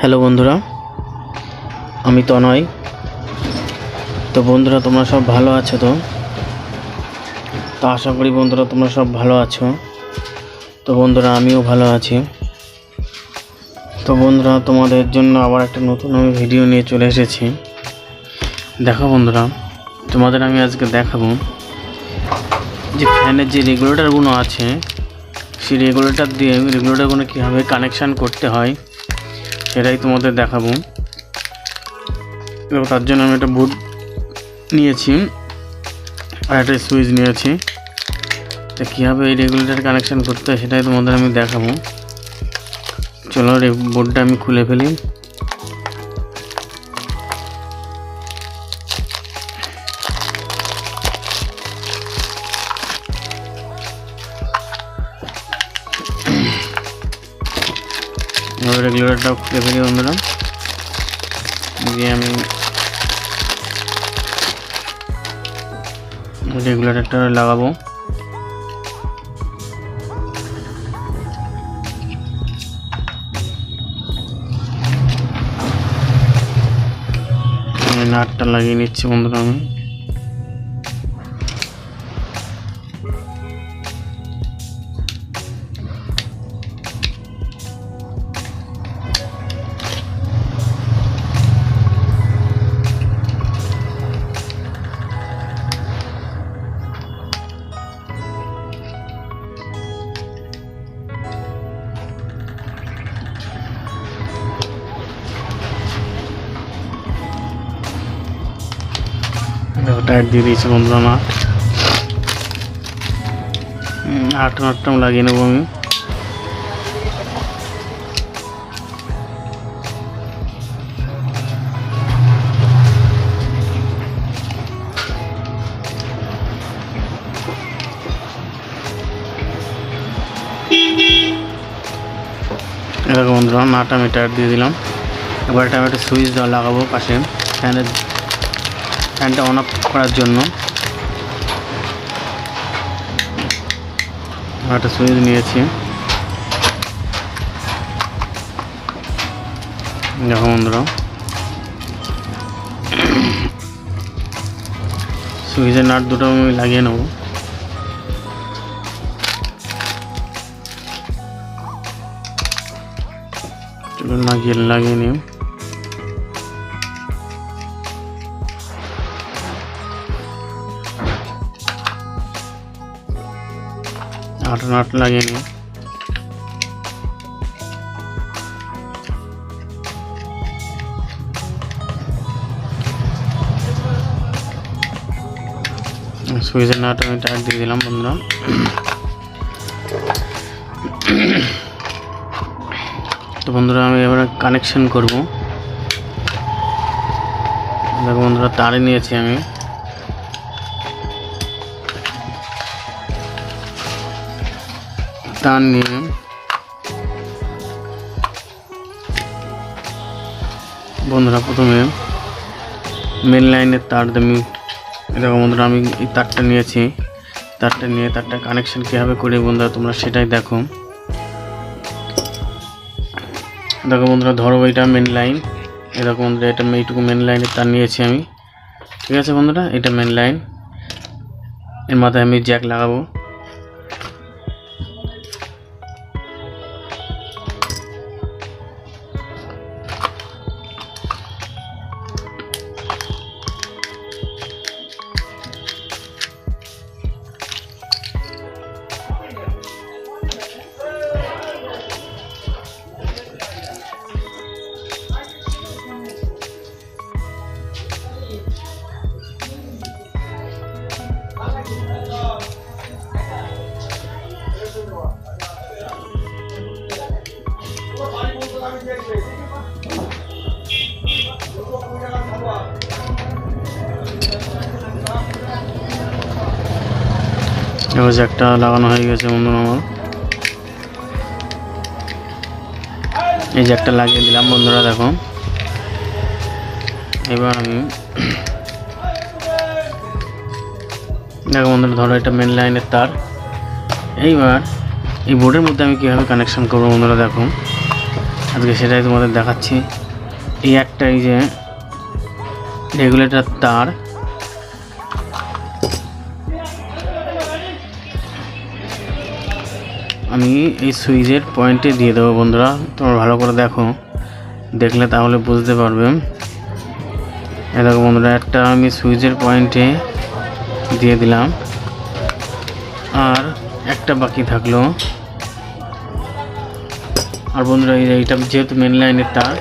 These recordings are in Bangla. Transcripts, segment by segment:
হ্যালো বন্ধুরা, আমি তনয়। তো বন্ধুরা, তোমরা সব ভালো আছো তো? তো আশা করি বন্ধুরা, তোমরা সব ভালো আছো। তো বন্ধুরা, আমিও ভালো আছি। তো বন্ধুরা, তোমাদের জন্য আবার একটা নতুন আমি ভিডিও নিয়ে চলে এসেছি। দেখো বন্ধুরা, তোমাদের আমি আজকে দেখাবো যে ফ্যানের যে রেগুলেটরগুলো আছে, সেই রেগুলেটর দিয়ে রেগুলেটরগুলো কীভাবে কানেকশান করতে হয় সেটাই তোমাদের দেখাবো। এবং তার জন্য আমি একটা বুট নিয়েছি আর একটা সুইচ নিয়েছি। তো কীভাবে এই রেগুলেটার কানেকশান করতে হয় সেটাই তোমাদের আমি দেখাবো। চলো রে বোর্ডটা আমি খুলে ফেলি। রেগুলেটরটাও খুলে ফেলি বন্ধুরা। দিয়ে আমি রেগুলেটরটা লাগাবো। নাটটা লাগিয়ে নিচ্ছি বন্ধুরা আমি। টায়ার দিয়ে দিয়েছি বন্ধুরা হুম, আট নাটটাও লাগিয়ে নেব আমি। এরকম বন্ধুরা নাট আমি টায়ার দিয়ে দিলাম। এবার আমি একটা সুইচ দেওয়া লাগাবো পাশে। ফ্যানের ফ্যানটা অন অফ করার জন্য। একটা সুইচ নিয়েছি। দেখো বন্ধুরা। সুইচের নাট দুটো আমি লাগিয়ে নেব। লাগিয়ে লাগিয়ে নিই। আট নাট লাগিয়ে নিই সুইচের নাট আমি টায়ার দিয়ে দিলাম বন্ধুরা। তো বন্ধুরা, আমি এবারে কানেকশন করব। দেখো বন্ধুরা তারে নিয়েছি আমি। নিয়ে। বন্ধুরা, প্রথমে মেন লাইনের তার আমি দেখো বন্ধুরা, আমি এই তারটা নিয়েছি। তারটা নিয়ে তারটা কানেকশন কীভাবে করি বন্ধুরা, তোমরা সেটাই দেখো। দেখো বন্ধুরা, ধরো এটা মেন লাইন এরকম বন্ধুরা, এটা এইটুকু মেন লাইনের তার নিয়েছি আমি। ঠিক আছে বন্ধুরা, এটা মেন লাইন এর মাথায় আমি জ্যাক লাগাবো। এবার জ্যাকটা লাগানো হয়ে গেছে বন্ধুরা আমার। এই জ্যাকটা লাগিয়ে দিলাম বন্ধুরা, দেখো। এবার আমি দেখো বন্ধুরা, ধরো এটা মেন লাইনের তার। এইবার এই বোর্ডের মধ্যে আমি কীভাবে কানেকশন করব বন্ধুরা, দেখো। আজকে সেটাই তোমাদের দেখাচ্ছি। এই একটা এই যে রেগুলেটর তার আমি এই সুইচের পয়েন্টে দিয়ে দেবো বন্ধুরা। তোমরা ভালো করে দেখো। দেখলে তাহলে বুঝতে পারবে। দেখো বন্ধুরা, একটা আমি সুইচের পয়েন্টে দিয়ে দিলাম। আর একটা বাকি থাকল। আর বন্ধুরা, এই এইটা যেহেতু মেন লাইনের তার,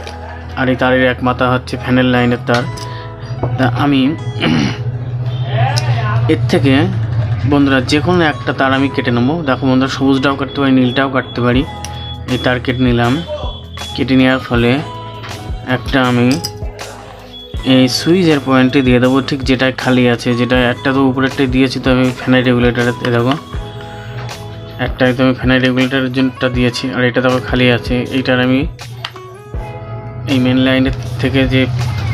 আর এই তারের এক মাথা হচ্ছে ফ্যানের লাইনের তার, তা আমি এর থেকে বন্ধুরা যে কোনো একটা তার আমি কেটে নেব। দেখো বন্ধুরা, সবুজটাও কাটতে পারি, নীলটাও কাটতে পারি। এই তার কেটে নিলাম। কেটে নেওয়ার ফলে একটা আমি এই সুইচের পয়েন্টে দিয়ে দেবো, ঠিক যেটা খালি আছে, যেটা একটা তো উপরেরটাই দিয়েছি তো আমি ফ্যানের রেগুলেটারে দেখো, একটাই তো আমি ফ্যানের রেগুলেটারের জন্যটা দিয়েছি, আর এটা দেখো খালি আছে। এইটার আমি এই মেন লাইনের থেকে যে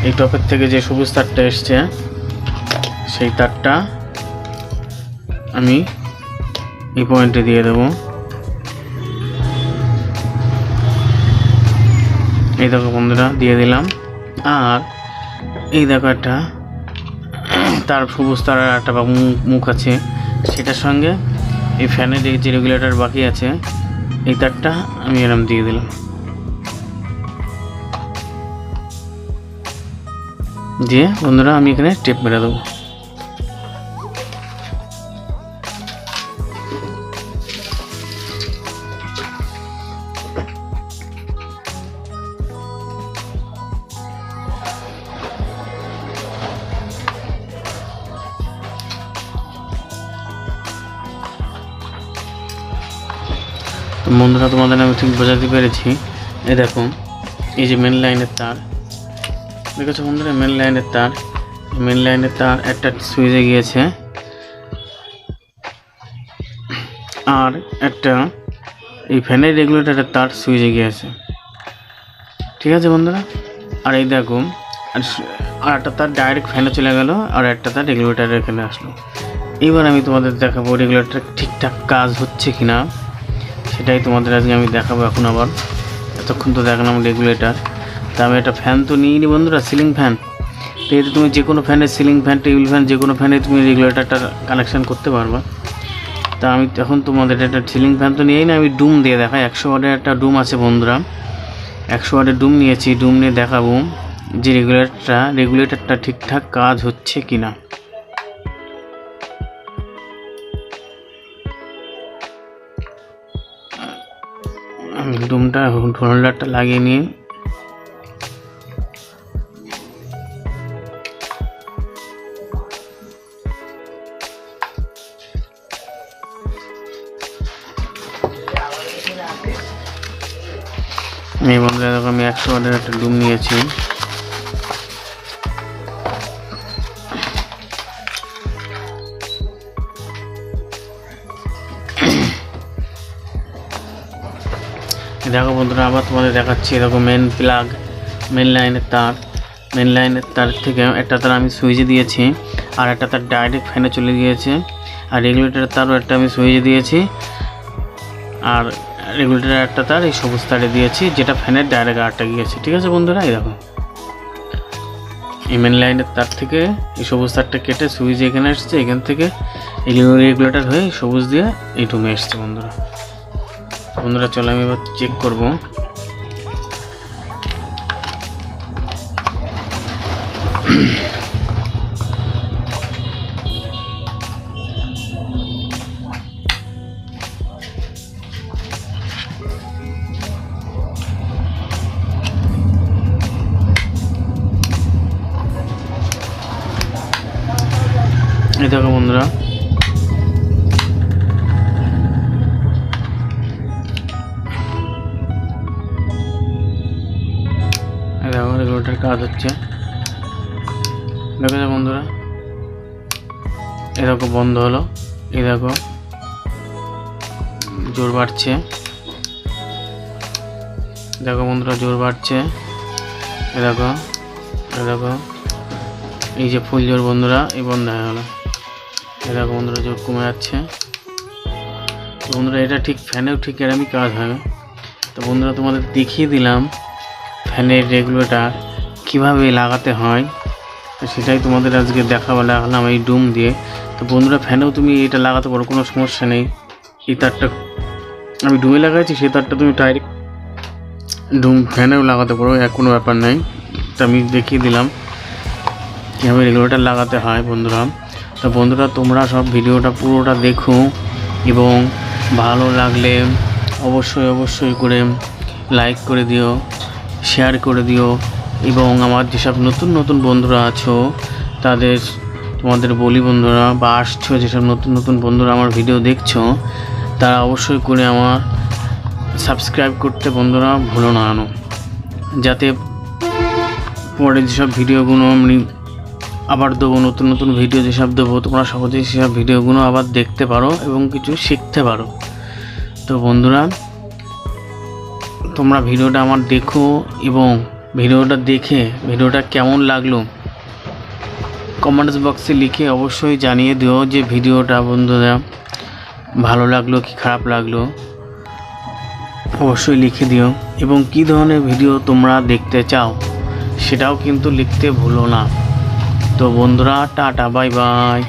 এই টপের থেকে যে সবুজ তারটা এসছে, সেই তারটা আমি এই পয়েন্টে দিয়ে দেবো। এই দেখো বন্ধুরা, দিয়ে দিলাম। আর এই দেখো একটা তার সবুজ তার একটা বা মুখ- আছে। সেটার সঙ্গে এই ফ্যানের যে রেগুলেটর বাকি আছে, এই তারটা আমি এরম দিয়ে দিলাম। দিয়ে বন্ধুরা, আমি এখানে টেপ মেরে দেবো। তো বন্ধুরা, তোমাদের আমি ঠিক বোঝাতে পেরেছি। এই দেখো, এই যে মেন লাইনের তার। দেখেছ বন্ধুরা মেন লাইনের তার। মেন লাইনের তার একটা সুইচে গিয়েছে। আর একটা এই ফ্যানের রেগুলেটরের তার সুইচে গিয়েছে। ঠিক আছে বন্ধুরা? আর এই দেখো, আর আর একটা তার ডাইরেক্ট ফ্যানে চলে গেল, আর একটা তার রেগুলেটারের এখানে আসলো। এবার আমি তোমাদের দেখাবো রেগুলেটর ঠিকঠাক কাজ হচ্ছে কি না সেটাই তোমাদের আজকে আমি দেখাবো এখন আবার। এতক্ষণ তো দেখালাম রেগুলেটর তা আমি একটা ফ্যান তো নিইনি বন্ধুরা সিলিং ফ্যান তো এতে তুমি যে কোনো ফ্যানের সিলিং ফ্যান টেবিল ফ্যান যে কোনো ফ্যানে তুমি রেগুলেটরটা কানেকশান করতে পারবা। তা আমি এখন তোমাদের একটা সিলিং ফ্যান তো নিয়েই না, আমি ডুম দিয়ে দেখাই। একশো ওয়াটের একটা ডুম আছে বন্ধুরা। একশো ওয়াটের ডুম নিয়েছি ডুম নিয়ে দেখাবো যে রেগুলেটরটা রেগুলেটরটা ঠিকঠাক কাজ হচ্ছে কি না ডুমটা হোল্ডারটা লাগিয়ে নিয়ে। এই বন্ধুরা দেখো আমি একশো ওয়াটের একটা ডুম নিয়েছি। এই দেখো বন্ধুরা আবার তোমাদের দেখাচ্ছি এরকম মেন প্লাগ মেন লাইনের তার। মেন লাইনের তার থেকে একটা তার আমি সুইচে দিয়েছি, আর একটা তার ডাইরেক্ট ফ্যানে চলে গিয়েছে। আর রেগুলেটরের তারও একটা আমি সুইচে দিয়েছি, আর রেগুলেটরের একটা তার এই সবুজ তারে দিয়েছি, যেটা ফ্যানের ডাইরেক্ট আরটা গিয়েছে। ঠিক আছে বন্ধুরা, এই দেখো। এই মেন লাইনের তার থেকে এই সবুজ তারটা কেটে সুইচ এখানে এসছে, এখান থেকে রেগুলেটর হয়ে সবুজ দিয়ে এই রুমে এসছে বন্ধুরা। বন্ধুরা চলো আমি এবার চেক করব। এই দেখো বন্ধুরা কাজ হচ্ছে। দেখো যে বন্ধুরা, এরকম বন্ধ হলো, এই দেখো, জোর বাড়ছে। দেখো বন্ধুরা, জোর বাড়ছে। এই দেখো এই দেখো, এই যে ফুল জোর বন্ধুরা, এই বন্ধ হয়ে গেলো। এই দেখো বন্ধুরা, জোর কমে যাচ্ছে। তো বন্ধুরা, এটা ঠিক ফ্যানেও ঠিক এরমই কাজ তো তো বন্ধুরা, তোমাদের দেখিয়ে দিলাম ফ্যানের রেগুলেটর। কীভাবে লাগাতে হয়, তো সেটাই তোমাদের আজকে দেখাবো। লাগালাম এই ডুম দিয়ে। তো বন্ধুরা, ফ্যানেও তুমি এটা লাগাতে পারো, কোনো সমস্যা নেই। এই তারটা আমি ডুমে লাগাইছি, সেই তারটা তুমি ডাইরেক্ট ডুম ফ্যানেও লাগাতে পারো এক কোনো ব্যাপার নেই। তো আমি দেখিয়ে দিলাম কীভাবে রেগুলেটার লাগাতে হয় বন্ধুরা। তো বন্ধুরা, তোমরা সব ভিডিওটা পুরোটা দেখো এবং ভালো লাগলে অবশ্যই অবশ্যই করে লাইক করে দিও শেয়ার করে দিও। এবং আমার যেসব নতুন নতুন বন্ধুরা আছো, তাদের, তোমাদের বলি বন্ধুরা বা আসছো, যেসব নতুন নতুন বন্ধুরা আমার ভিডিও দেখছ, তারা অবশ্যই করে আমার সাবস্ক্রাইব করতে বন্ধুরা ভুলো না আনো যাতে পরে যেসব ভিডিওগুলো আমি আবার দেবো, নতুন নতুন ভিডিও যেসব দেবো, তোমরা সহজেই সেসব ভিডিওগুলো আবার দেখতে পারো এবং কিছু শিখতে পারো। তো বন্ধুরা, তোমরা ভিডিওটা আমার দেখো এবং ভিডিওটা দেখে ভিডিওটা কেমন লাগল? কমেন্টস বক্সে লিখে অবশ্যই জানিয়ে দিও যে ভিডিওটা বন্ধুরা ভালো লাগল কি খারাপ লাগল। অবশ্যই লিখে দিও। এবং কী ধরনের ভিডিও তোমরা দেখতে চাও, সেটাও কিন্তু লিখতে ভুলো না। তো বন্ধুরা, টাটা, বাই বাই।